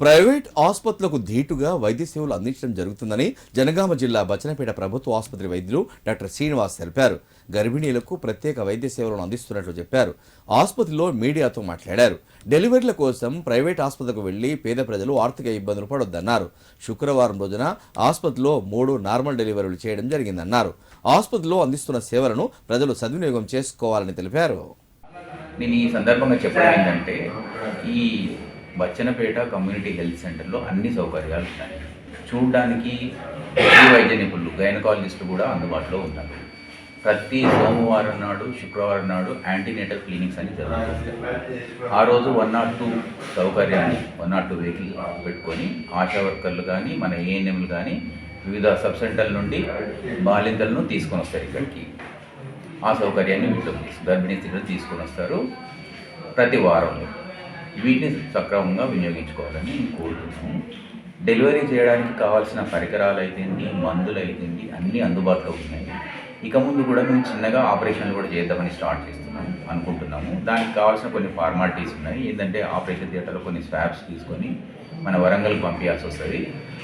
Private ఆసుపత్రులకు ధీటుగా వైద్య సేవలు అందించడం జరుగుతుందని జనగామ జిల్లా బచనపేట ప్రభుత్వ ఆసుపత్రి వైద్యులు డాక్టర్ శ్రీనివాస్ తెలిపారు. గర్భిణీలకు ప్రత్యేక వైద్య సేవలను అందిస్తున్నట్లు చెప్పారు. ఆసుపత్రిలో మీడియాతో మాట్లాడారు. డెలివరీల కోసం ప్రైవేట్ ఆసుపత్రికి వెళ్ళి పేద ప్రజలు ఆర్థిక ఇబ్బందులు పడొద్దన్నారు. శుక్రవారం రోజున ఆసుపత్రిలో మూడు నార్మల్ డెలివరీలు చేయడం జరిగిందన్నారు. ఆసుపత్రిలో అందిస్తున్న సేవలను ప్రజలు సద్వినియోగం చేసుకోవాలని తెలిపారు. నేను ఈ సందర్భంగా చెప్పడం ఏంటంటే ఈ బచ్చనపేట కమ్యూనిటీ హెల్త్ సెంటర్లో అన్ని సౌకర్యాలు ఉన్నాయి. చూడడానికి వైద్య నిపుణులు గైనకాలజిస్టులు కూడా అందుబాటులో ఉన్నారు. ప్రతి సోమవారం నాడు శుక్రవారం నాడు యాంటీనేటల్ క్లినిక్స్ అని జరుగుతుంది. ఆ రోజు వన్ నాట్ టూ సౌకర్యాన్ని వన్ నాట్ టూ వెహికల్ పెట్టుకొని ఆశా వర్కర్లు కానీ మన ఏఎన్ఎంలు కానీ వివిధ సబ్ సెంటర్ల నుండి బాలింతలను తీసుకొని వస్తారు ఇక్కడికి. ఆ సౌకర్యాన్ని వీళ్ళు గర్భిణీ స్త్రీలు తీసుకొని వస్తారు. ప్రతి వారంలో. వీటిని సక్రమంగా వినియోగించుకోవాలని కోరుతున్నాము డెలివరీ చేయడానికి కావాల్సిన పరికరాలు అయితేంటి మందులు అయితేంటి అన్నీ అందుబాటులో ఉన్నాయి. ఇక ముందు కూడా మేము చిన్నగా ఆపరేషన్లు కూడా చేద్దామని స్టార్ట్ చేస్తున్నాము అనుకుంటున్నాము. దానికి కావాల్సిన కొన్ని ఫార్మాలిటీస్ ఉన్నాయి. ఏంటంటే ఆపరేషన్ థియేటర్లో కొన్ని స్వాబ్స్ తీసుకొని మన వరంగల్కి పంపించాల్సి వస్తుంది.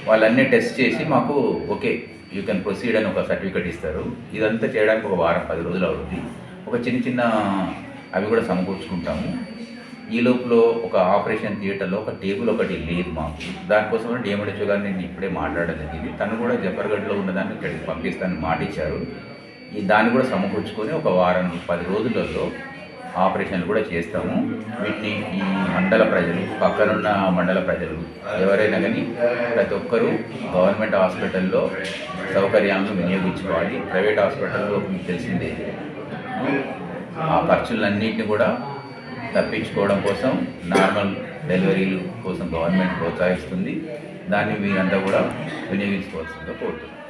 వాళ్ళన్నీ టెస్ట్ చేసి మాకు ఓకే యూ కెన్ ప్రొసీడ్ అని ఒక సర్టిఫికేట్ ఇస్తారు. ఇదంతా చేయడానికి ఒక వారం పది రోజులు అవుతుంది ఒక చిన్న చిన్న అవి కూడా సమకూర్చుకుంటాము. ఈ లోపల ఒక ఆపరేషన్ థియేటర్లో ఒక టేబుల్ ఒకటి లేదు మాకు. దానికోసం డిఎంహెచ్ఓ గారు నేను ఇప్పుడే మాట్లాడగలిగింది జరిగింది. తను కూడా జఫర్గఢ్లో ఉన్నదాన్ని ఇక్కడికి పంపిస్తానని మాట ఇచ్చారు. ఈ దాన్ని కూడా సమకూర్చుకొని ఒక వారం పది రోజులలో ఆపరేషన్లు కూడా చేస్తాము. వీటిని ఈ మండల ప్రజలు పక్కనున్న మండల ప్రజలు ఎవరైనా కానీ ప్రతి ఒక్కరూ గవర్నమెంట్ హాస్పిటల్లో సౌకర్యాలను వినియోగించుకోవాలి. ప్రైవేట్ హాస్పిటల్లో మీకు తెలిసిందే. ఆ ఖర్చులన్నింటినీ కూడా తప్పించుకోవడం కోసం నార్మల్ డెలివరీలు కోసం గవర్నమెంట్ ప్రోత్సహిస్తుంది. దాన్ని మీరంతా కూడా వినియోగించుకోవాల్సిందిగా కోరుతున్నాను